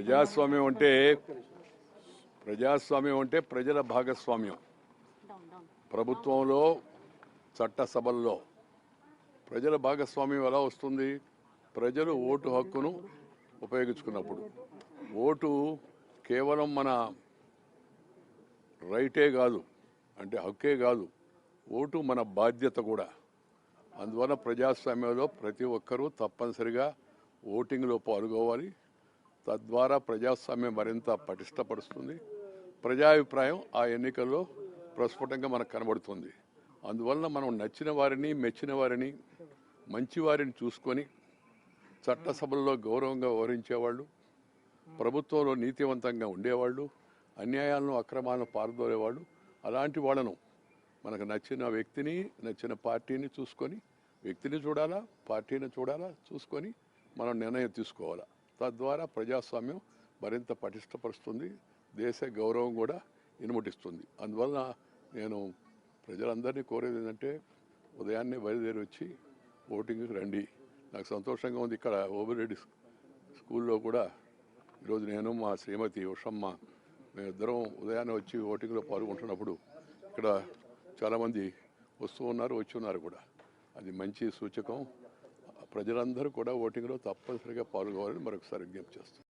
ప్రజాస్వామ్యం అంటే ప్రజాస్వామ్యం అంటే ప్రజల భాగస్వామ్యం. ప్రభుత్వంలో చట్టసభల్లో ప్రజల భాగస్వామ్యం ఎలా వస్తుంది? ప్రజలు ఓటు హక్కును ఉపయోగించుకున్నప్పుడు. ఓటు కేవలం మన రైటే కాదు అంటే హక్కే కాదు ఓటు మన బాధ్యత కూడా. అందువల్ల ప్రజాస్వామ్యంలో ప్రతి ఒక్కరూ తప్పనిసరిగా ఓటింగ్లో పాల్గొవాలి. తద్వారా ప్రజాస్వామ్యం మరింత పటిష్టపడుతుంది ప్రజాభిప్రాయం ఆ ఎన్నికల్లో ప్రస్ఫుటంగా మనకు కనబడుతుంది. అందువలన మనం నచ్చిన వారిని మెచ్చిన వారిని మంచి వారిని చూసుకొని చట్టసభల్లో గౌరవంగా వ్యవహరించేవాళ్ళు ప్రభుత్వంలో నీతివంతంగా ఉండేవాళ్ళు అన్యాయాలను అక్రమాలను పారదోలేవాళ్ళు అలాంటి వాళ్ళను మనకు నచ్చిన వ్యక్తిని నచ్చిన పార్టీని చూసుకొని వ్యక్తిని చూడాలా పార్టీని చూడాలా చూసుకొని మనం నిర్ణయం తీసుకోవాలా. తద్వారా ప్రజాస్వామ్యం మరింత పటిష్టపరుస్తుంది. దేశ గౌరవం కూడా ఇనుమటిస్తుంది. అందువలన నేను ప్రజలందరినీ కోరేది ఏంటంటే ఉదయాన్నే బయలుదేరి వచ్చి ఓటింగ్కి రండి. నాకు సంతోషంగా ఉంది. ఇక్కడ ఓబిరెడ్డి స్కూల్లో కూడా ఈరోజు నేను మా శ్రీమతి ఉషమ్మ మేమిద్దరం ఉదయాన్నే వచ్చి ఓటింగ్లో పాల్గొంటున్నప్పుడు ఇక్కడ చాలామంది వస్తూ ఉన్నారు వచ్చి ఉన్నారు కూడా. అది మంచి సూచకం. ప్రజలందరూ కూడా ఓటింగ్లో తప్పనిసరిగా పాల్గొవాలని మరొకసారి విజ్ఞప్తి చేస్తాం